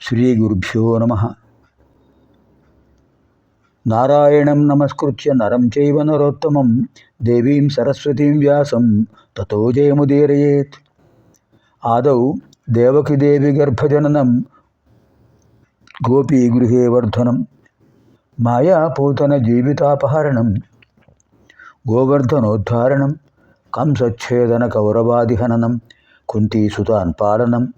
ശ്രീ ഗുരുഭ്യോ നമ. നാരായണം നമസ്കൃത്യ നരം ചൈവ നരോത്തമം ദേവീം സരസ്വതീം വ്യാസം തത്തോ ജയമുദീരയേത്. ആദൗ ദേവകിദേവി ഗർഭജനനം ഗോപീഗൃഹേ വർധനം മായാപൂതന ജീവിതാപഹരണം ഗോവർദ്ധനോദ്ധാരണം കംസച്ഛേദന കൗരവാദിഹനനം കുന്തിസുതാൻ പാലനം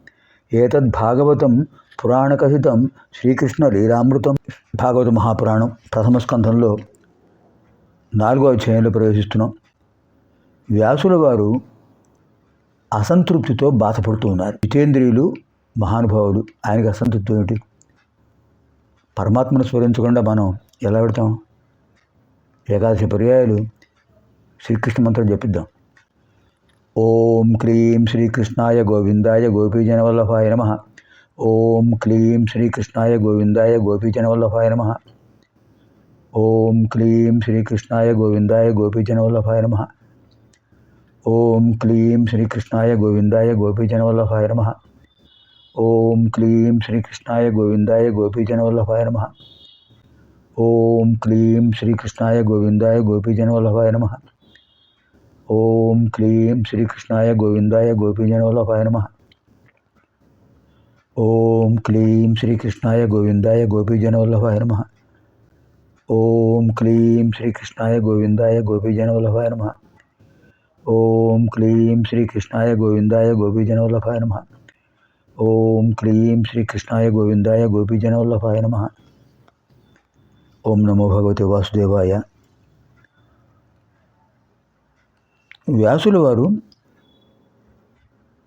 ഏതദ്ഭാഗവതം పురాణకథితం శ్రీకృష్ణ లీలామృతం భాగవత మహాపురాణం ప్రథమ స్కంధంలో నాలుగో అధ్యాయంలో ప్రవేశిస్తున్నాం. వ్యాసుల వారు అసంతృప్తితో బాధపడుతూ ఉన్నారు. జితేంద్రియులు మహానుభావులు ఆయనకి అసంతృప్తి ఏమిటి? పరమాత్మను స్మరించకుండా మనం ఎలా పెడతాం ఏకాదశి పర్యాయాలు శ్రీకృష్ణ మంత్రం చెప్పిద్దాం ఓం క్రీం శ్రీకృష్ణాయ గోవిందాయ గోపీజనవల్లభాయ నమ. ఓం క్లీం శ్రీకృష్ణాయ గోవిందాయ గోపీజనవల్లభాయ నమ ఓం క్లీం శ్రీకృష్ణాయ గోవిందాయ గోపీజనవల్లభాయ నమ ఓం క్లీం శ్రీకృష్ణాయ గోవిందాయ గోపీజనవల్లభాయ నమ ఓం క్లీం శ్రీకృష్ణాయ గోవిందాయ గోపీజనవల్లభాయ నమ ఓం క్లీం శ్రీకృష్ణాయ గోవిందాయ గోపీజనవల్లభాయ నమ ఓం క్లీం శ్రీకృష్ణాయ గోవిందాయ గోపీజనవల్లభాయ నమ ఓం క్లీం శ్రీకృష్ణాయ గోవిందాయ గోపీజనవల్లభాయ నమ. ఓం క్లీం శ్రీకృష్ణాయ గోవిందాయ గోపీజనవల్లభాయ నమ. ఓం క్లీం శ్రీకృష్ణాయ గోవిందాయ గోపీజనవల్లభాయ నమ. ఓం క్లీం శ్రీకృష్ణాయ గోవిందాయ గోపీజనవల్లభాయ నమ. ఓం నమో భగవతి వాసుదేవాయ. వ్యాసుల వారు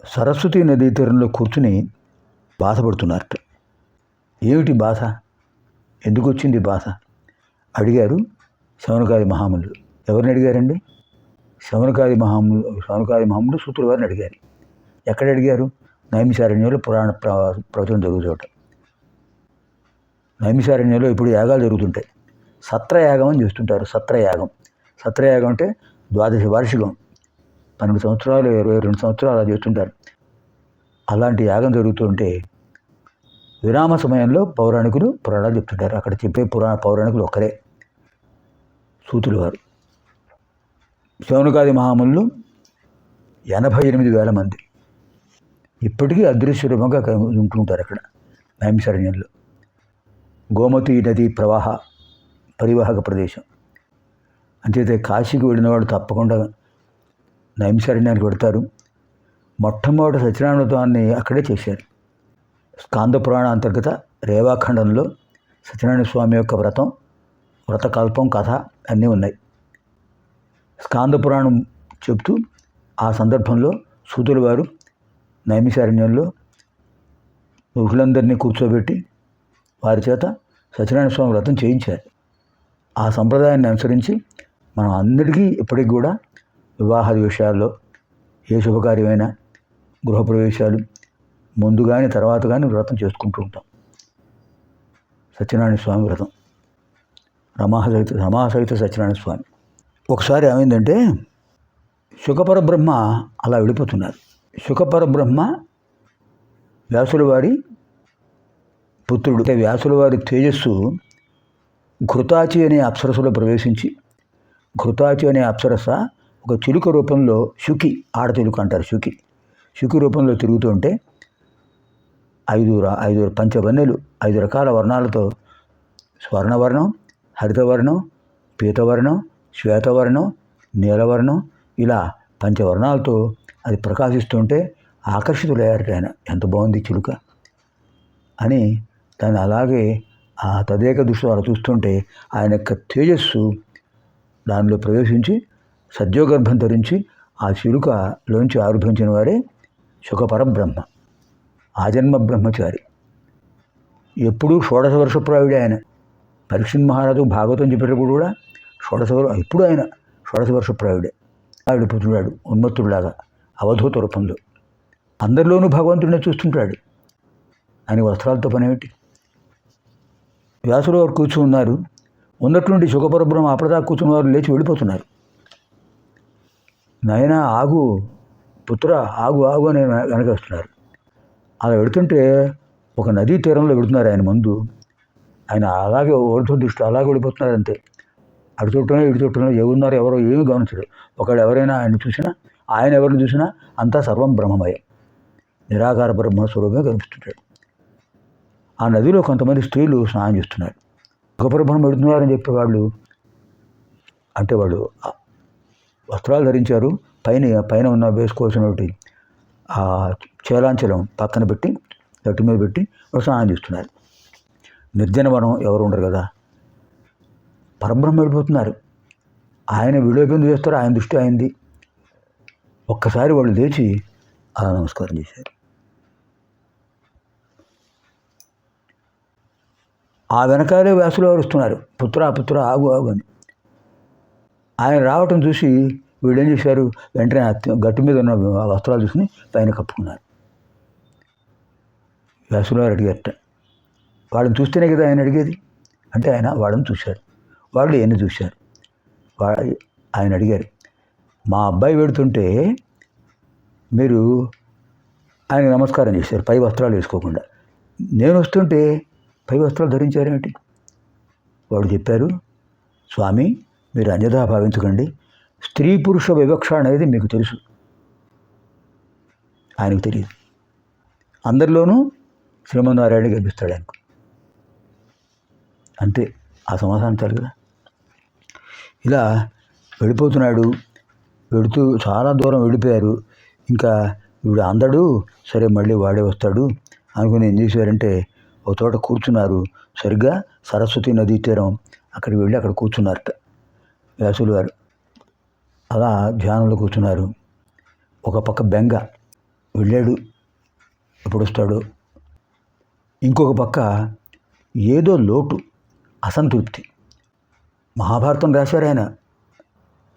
సరస్వతీ నదీ తీరంలో కూర్చుని బాధపడుతున్నారట ఏమిటి బాధ? ఎందుకు వచ్చింది బాధ? అడిగారు శవనకాది మహాములు. ఎవరిని అడిగారండి? శవనకాది మహాములు శవనకాది మహాములు సూత్రుల వారిని అడిగారు. ఎక్కడ అడిగారు? నైమిషారణ్యంలో పురాణ ప్ర- ప్రవచనం జరుగుతుంట నైమిషారణ్యంలో ఇప్పుడు యాగాలు జరుగుతుంటాయి. సత్రయాగం అని చేస్తుంటారు సత్రయాగం. సత్రయాగం అంటే ద్వాదశ వార్షికం. పన్నెండు సంవత్సరాలు ఇరవై రెండు సంవత్సరాలు అలా చేస్తుంటారు. అలాంటి యాగం జరుగుతుంటే విరామ సమయంలో పౌరాణికులు పురాణాలు చెప్తుంటారు. అక్కడ చెప్పే పురాణ పౌరాణికులు ఒక్కరే. సూతులు వారు. శౌనకాది మహాములు ఎనభై ఎనిమిది వేల మంది. ఇప్పటికీ అదృశ్య రూపంగా ఉంటుంటారు అక్కడ నైమిషారణ్యంలో. గోమతి నది ప్రవాహ పరివాహక ప్రదేశం. అంతేతే కాశీకి వెళ్ళిన వాళ్ళు తప్పకుండా నైమిషారణ్యానికి పెడతారు మొట్టమొదటి సత్యనారాయణత్వాన్ని అక్కడే చేశారు. స్కాంద పురాణ అంతర్గత రేవాఖండంలో సత్యనారాయణ స్వామి యొక్క వ్రతం వ్రతకల్పం కథ అన్నీ ఉన్నాయి. స్కాంద పురాణం చెప్తూ ఆ సందర్భంలో సూతులు వారు నైమిషారణ్యంలో ఋషులందరినీ కూర్చోబెట్టి వారి చేత సత్యనారాయణ స్వామి వ్రతం చేయించారు. ఆ సంప్రదాయాన్ని అనుసరించి మనం అందరికీ ఇప్పటికి కూడా వివాహాది విషయాల్లో ఏ శుభకార్యమైనా గృహప్రవేశాలు ముందు కానీ తర్వాత కానీ వ్రతం చేసుకుంటూ ఉంటాం. సత్యనారాయణ స్వామి వ్రతం. రమాసహిత రమాసహిత సత్యనారాయణ స్వామి. ఒకసారి ఏమైందంటే సుఖపరబ్రహ్మ అలా వెళ్ళిపోతున్నారు. సుఖపరబ్రహ్మ బ్రహ్మ పుత్రుడు. అంటే వ్యాసులవారి తేజస్సు ఘృతాచి అనే అప్సరసలో ప్రవేశించి ఘృతాచి అనే అప్సరస ఒక చిలుక రూపంలో శుకి ఆడచిలుక అంటారు శుకి. శుకు రూపంలో తిరుగుతూ ఉంటే ఐదు ఐదు పంచవన్నెలు ఐదు రకాల వర్ణాలతో స్వర్ణవర్ణం హరితవర్ణం పీతవర్ణం శ్వేతవర్ణం నీలవర్ణం ఇలా పంచవర్ణాలతో అది ప్రకాశిస్తుంటే ఆకర్షితులయ్యారట ఆయన. ఎంత బాగుంది చిలుక అని దాన్ని అలాగే ఆ తదేక దృష్టి అలా చూస్తుంటే ఆయన యొక్క తేజస్సు దానిలో ప్రవేశించి సద్యోగర్భం ధరించి ఆ చిలుకలోంచి ఆరుభించిన వారే సుఖపరబ్రహ్మ. ఆజన్మ బ్రహ్మచారి. ఎప్పుడూ షోడశ వర్షప్రాయుడే ఆయన. పరీక్షణ్ మహారాజు భాగవతం చెప్పేటప్పుడు కూడా షోడశ ఎప్పుడు ఆయన షోడశ వర్షప్రాయుడే. ఆవిడిపోతున్నాడు ఉన్మత్తుడిలాగా అవధూత రూపంలో. అందరిలోనూ భగవంతుడినే చూస్తుంటాడు. ఆయన వస్త్రాలతో పని ఏమిటి వ్యాసులు వారు కూర్చున్నారు ఉన్నటువంటి సుఖపరబ్రహ్మ అప్పటిదాకా కూర్చున్న వారు లేచి వెళ్ళిపోతున్నారు. నాయన ఆగు పుత్ర ఆగు ఆగు అని వెనక వస్తున్నారు. అలా వెడుతుంటే ఒక నదీ తీరంలో వెడుతున్నారు ఆయన ముందు. ఆయన అలాగే ఓడితో దృష్టి అలాగే వెళ్ళిపోతున్నారు అంతే. అటు చుట్టూనే ఇటు చుట్టూనే ఎవరున్నారు ఎవరో ఏమి గమనించడు ఒకడు ఎవరైనా ఆయన చూసినా ఆయన ఎవరిని చూసినా అంతా సర్వం బ్రహ్మమయం. నిరాకార బ్రహ్మ స్వరూపమే కనిపిస్తుంటాడు. ఆ నదిలో కొంతమంది స్త్రీలు స్నానం చేస్తున్నారు. సుఖపరబ్రహ్మ పెడుతున్నారని చెప్పేవాళ్ళు అంటే వాళ్ళు వస్త్రాలు ధరించారు పైన పైన ఉన్న వేసుకోవాల్సినటువంటి ఆ చేలాంచలం పక్కన పెట్టి గట్టి మీద పెట్టి స్నానం చేస్తున్నారు. నిర్జన వనం ఎవరు ఉండరు కదా? పరబ్రహ్మ వెళ్ళిపోతున్నారు ఆయన విలోపం చేస్తారు ఆయన దృష్టి అయింది ఒక్కసారి వాళ్ళు లేచి అలా నమస్కారం చేశారు. ఆ వెనకాలే వ్యాసులు వారు వస్తున్నారు? పుత్ర పుత్ర ఆగు ఆగు అని. ఆయన రావటం చూసి వీళ్ళు ఏం చేశారు? వెంటనే గట్టు మీద ఉన్న వస్త్రాలు చూసుకుని పైన కప్పుకున్నారు. వ్యాసులవారు అడిగారట వాళ్ళని చూస్తేనే కదా ఆయన అడిగేది? అంటే ఆయన వాళ్ళని చూశారు. వాళ్ళు ఎన్ని చూశారు. వా ఆయన అడిగారు మా అబ్బాయి వెడుతుంటే మీరు ఆయన నమస్కారం చేశారు పై వస్త్రాలు వేసుకోకుండా. నేను వస్తుంటే పై వస్త్రాలు ధరించారేమిటి? వాడు చెప్పారు స్వామి మీరు అన్యథా భావించకండి. స్త్రీ పురుష వివక్ష అనేది మీకు తెలుసు. ఆయనకు తెలియదు. అందరిలోనూ శ్రీమన్నారాయణ కనిపిస్తాడు ఆయనకు. అంతే. ఆ సమాధానం చాలు కదా. ఇలా వెళ్ళిపోతున్నాడు. వెళుతూ చాలా దూరం వెళ్ళిపోయారు. ఇంకా వీడు అందడు సరే మళ్ళీ వాడే వస్తాడు అనుకుని ఏం చేశారంటే ఒక చోట కూర్చున్నారు. సరిగ్గా సరస్వతి నదీ తీరం అక్కడికి వెళ్ళి అక్కడ కూర్చున్నారట వ్యాసులు గారు. అలా ధ్యానంలో కూర్చున్నారు. ఒక పక్క బెంగ వెళ్ళాడు ఎప్పుడు వస్తాడు ఇంకొక పక్క ఏదో లోటు అసంతృప్తి. మహాభారతం రాశారు ఆయన.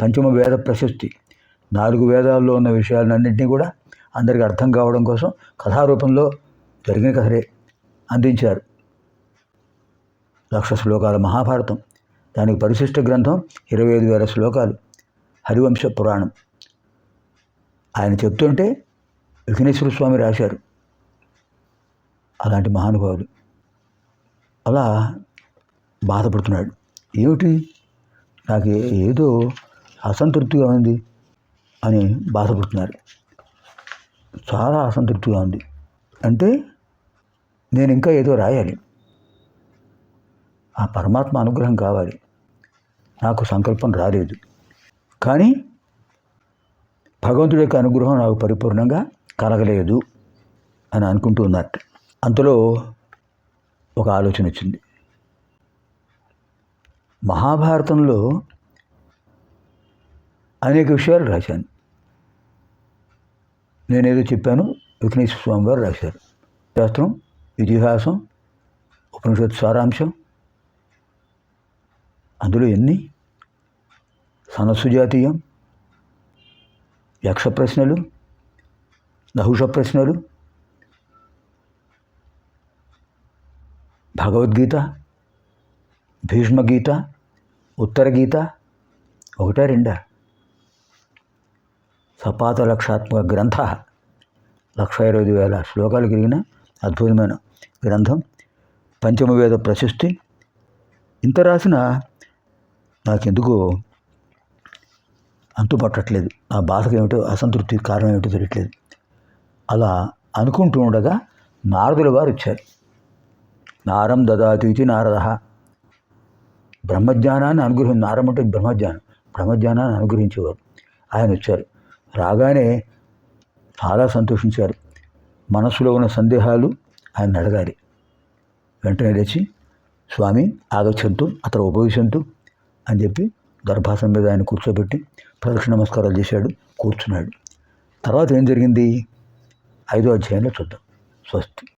పంచమ వేద ప్రశస్తి. నాలుగు వేదాల్లో ఉన్న విషయాలన్నింటినీ కూడా అందరికీ అర్థం కావడం కోసం కథారూపంలో జరిగిన కథలే అందించారు. లక్ష శ్లోకాల మహాభారతం. దానికి పరిశిష్ట గ్రంథం ఇరవై ఐదు వేల శ్లోకాలు. హరివంశ పురాణం. ఆయన చెప్తుంటే విఘ్నేశ్వర స్వామి రాశారు. అలాంటి మహానుభావులు అలా బాధపడుతున్నాడు. ఏమిటి? నాకు ఏదో అసంతృప్తిగా ఉంది అని బాధపడుతున్నారు. చాలా అసంతృప్తిగా ఉంది. అంటే నేను ఇంకా ఏదో రాయాలి. ఆ పరమాత్మ అనుగ్రహం కావాలి. నాకు సంకల్పం రాలేదు. కానీ భగవంతుడి యొక్క అనుగ్రహం నాకు పరిపూర్ణంగా కలగలేదు అని అనుకుంటూ ఉన్నట్టు అంతలో ఒక ఆలోచన వచ్చింది. మహాభారతంలో అనేక విషయాలు రాశాను. నేనేదో చెప్పాను విఘ్నేశ్వర స్వామి గారు రాశారు. శాస్త్రం ఇతిహాసం ఉపనిషత్ సారాంశం అందులో ఎన్ని సనస్సు జాతీయం యక్ష ప్రశ్నలు నహుష ప్రశ్నలు భగవద్గీత భీష్మగీత ఉత్తర గీత ఒకటా రెండా? సపాత లక్షాత్మక గ్రంథ లక్ష ఇరవై ఐదు వేల శ్లోకాలు కలిగిన అద్భుతమైన గ్రంథం పంచమవేద ప్రశస్తి. ఇంత రాసిన నాకెందుకు అంతుపట్టట్లేదు. ఆ బాధకు ఏమిటో అసంతృప్తి కారణం ఏమిటో తెలియట్లేదు. అలా అనుకుంటూ ఉండగా నారదుల వారు వచ్చారు నారం దదాతీతి నారద. బ్రహ్మజ్ఞానాన్ని అనుగ్రహం నారం అంటే బ్రహ్మజ్ఞానం. బ్రహ్మజ్ఞానాన్ని అనుగ్రహించేవారు. ఆయన వచ్చారు రాగానే చాలా సంతోషించారు. మనసులో ఉన్న సందేహాలు ఆయన అడగాలి. వెంటనే లేచి స్వామి ఆగచ్చంతు అతను ఉపవిశంతు అని చెప్పి దర్భాసం మీద ఆయన కూర్చోబెట్టి ప్రదక్షిణ నమస్కారాలు చేశాడు కూర్చున్నాడు. తర్వాత ఏం జరిగింది? ఐదో అధ్యాయంలో చూద్దాం. స్వస్తి.